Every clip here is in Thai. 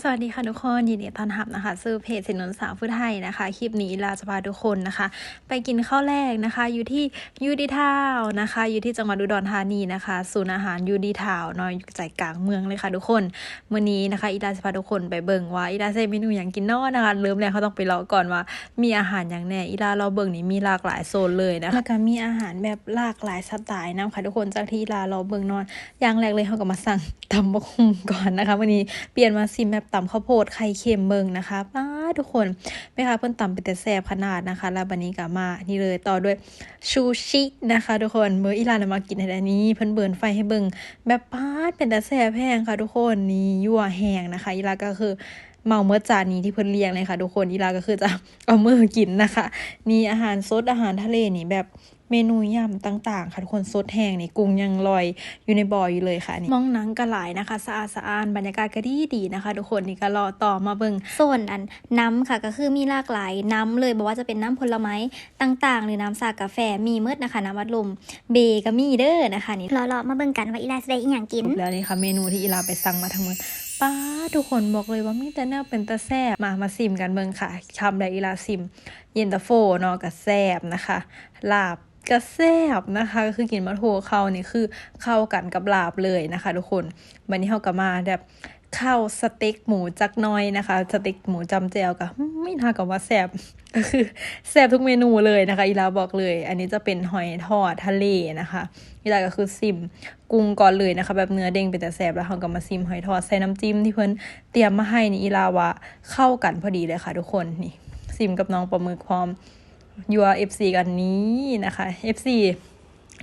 สวัสดีค่ะทุกคนยินดีต้อนรับนะคะซื้อเพจสินนสาวฟูไทยนะคะ คลิปนี้ลาจะพาทุกคนนะคะ ไปกินข้าวแรกนะคะ อยู่ที่ยูดีทาวนะคะ อยู่ที่จังหวัดอุดรธานีนะคะศูนย์อาหารยูดีทาวน์เนอยอยู่ใจกลางเมืองเลยค่ะทุกคนมื้อนี้นะคะอีลาจะพาทุกคนไปเบิ่งว่าอีลาใช้เมนูอย่างกินนอนะคะเริ่มแรกเขาต้องไปรอก่อนว่า มีอาหารอย่างแน่อีลาเราเบิ่งนี่มีหลากหลายโซนเลยนะคะแล้วก็มีอาหารแบบหลากหลายสไตล์นะคะทุกคนจากที่อีลาเราเบิ่งนอนอย่างแรกเลยเขาก็มาสั่งตำบักหุ่งก่อนนะคะ วันนี้เปลี่ยนมาซิมแบบตำข้าวโพดไข่เค็มเบิงนะคะป้าทุกคนแม่ค้าเพิ่นตำเป็นแต่แซ่บขนาดนะคะ แล้วบันนี้ก็มานี่เลยต่อด้วยชูชินะคะ ทุกคนเมื่ออีรานมากินในอันนี้เพิ่นเบิร์นไฟให้เบิงแบบป้าเป็นแต่แซ่บแพงค่ะทุกคนนี่ยั่วแห้งนะคะอีลาก็คือ เมาเมื่อจานนี้ที่เพิ่นเลี้ยงเลยค่ะทุกคนอีลาก็คือจะเอามือกินนะคะ นี่อาหารสดอาหารทะเลนี่แบบเมนูยำต่างๆ ค่ะทุกคนสดแห้งนี่กุ้งยังลอยอยู่ในบ่ออยู่เลยค่ะนี่มองหนังก็หลายนะคะสะอาดสะอ้านบรรยากาศก็ดีดีๆนะคะ ทุกคนนี่ก็รอต่อมาเบิ่งส่วนอันน้ำค่ะก็คือมีหลากหลายน้ำเลยบอกว่าจะเป็นน้ำผลไม้ต่างๆ หรือน้ำสากกาแฟมีเมืดนะคะน้ำอัดลมเบก็มีเด้อนะคะนี่รอๆมาเบิ่งกันว่าอีลาสิได้อีหยังกินแล้วนี่ค่ะเมนูที่อีลาไปสั่งมาทั้งหมดป้าทุกคนบอกเลยว่ามีแต่แนวเป็นตาแซบมามาซิมกันเมืองค่ะชำไดอีลาซิม เย็นตาโฟเนาะกับแซบนะคะลาบก็แซบนะคะก็คือกินมะโถเขานี่คือเข้ากันกับลาบเลยนะคะ ทุกคนวันนี้เขาก็มาแบบ ข้าวสเต็กหมูจักน้อยนะคะ สเต็กหมูจำแจวกับไม่น่ากับว่าแซบก็คือแซบทุกเมนูเลยนะคะ อีลาบอกเลย อันนี้จะเป็นหอยทอดทะเลนะคะอีลาก็คือซิมกุ้งก่อนเลยนะคะ แบบเนื้อเด้งเป็นแต่แซบแล้วเราก็มาซิมหอยทอดใส่น้ำจิ้มที่เพิ่นเตรียมมาให้นี่อีลาว่าเข้ากันพอดีเลยค่ะ ทุกคนนี่ซิมกับน้องปลาหมึกพร้อมยัว FC กันนี้นะคะ FC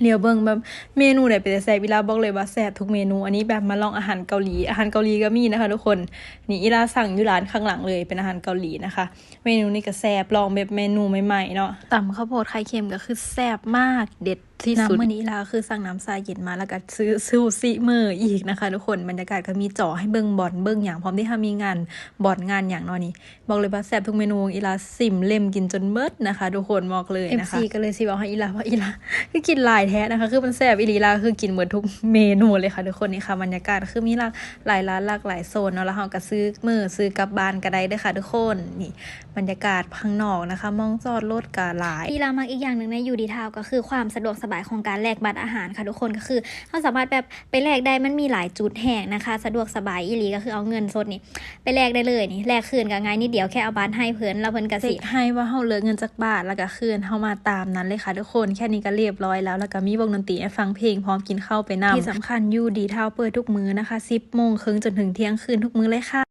เรียวเบิงแบบเมนูไหนเป็นแต่แซ่บอีลาบอกเลยว่าแซ่บทุกเมนู อันนี้แบบมาลองอาหารเกาหลี อาหารเกาหลีก็มีนะคะทุกคนนี่อีลาสั่งอยู่ร้านข้างหลังเลยเป็นอาหารเกาหลีนะคะ เมนูนี้ก็แซ่บลองแบบเมนูใหม่ๆเนาะตำข้าวโพดไข่เค็มก็คือแซ่บมากเด็ด ที่สุดน้ำมื้อนี้อีลาคือสั่งน้ำทรายเย็นมาแล้วก็ซื้อซูซิเมอร์อีกนะคะ ทุกคนบรรยากาศก็มีจ่อให้เบิ่งบอลเบิ่งอย่างพร้อมที่ถ้ามีงานบอลงานอย่างเนอนี่บอกเลยว่าแซ่บทุกเมนูอีลาซิมเล่มกินจนเบิดนะคะ ทุกคนบอกเลยนะคะ FC ก็เลยสิบอกให้อีลาว่าอีลาคือกินหลายแท้นะคะ คือมันแซ่บอีหลีลาคือกินเหมือนทุกเมนูเลยค่ะทุกคนนี่ค่ะบรรยากาศคือมีหลากหลายร้านหลากหลายโซนเนาะแล้วเราก็ซื้อมือซื้อกลับบ้านก็ได้เด้อค่ะ ทุกคนนี่บรรยากาศข้างนอกนะคะ มองจอดรถก็หลายที่เรามักอีกอย่างหนึ่งในยูดีทาวก็คือความสะดวกสบายของการแลกบัตรอาหารค่ะทุกคนก็คือเราสามารถแบบไปแลกได้มันมีหลายจุดแห่งนะคะ สะดวกสบายอีหลีก็คือเอาเงินสดนี่ไปแลกได้เลยนี่แลกคืนก็ง่ายนิดเดียวแค่เอาบัตรให้เพิ่นแล้วเพิ่นก็สิสิให้ว่าเฮาเหลือเงินจากบาทแล้วก็คืนเฮามาตามนั้นเลยค่ะทุกคนแค่นี้ก็เรียบร้อยแล้วแล้วก็มีวงดนตรีให้ฟังเพลงพร้อมกินข้าวไปนำที่สำคัญยูดีเท่าเปิดทุกมื้อนะคะ10โมงครึ่งจนถึงเที่ยงคืนทุกมื้อเลยค่ะ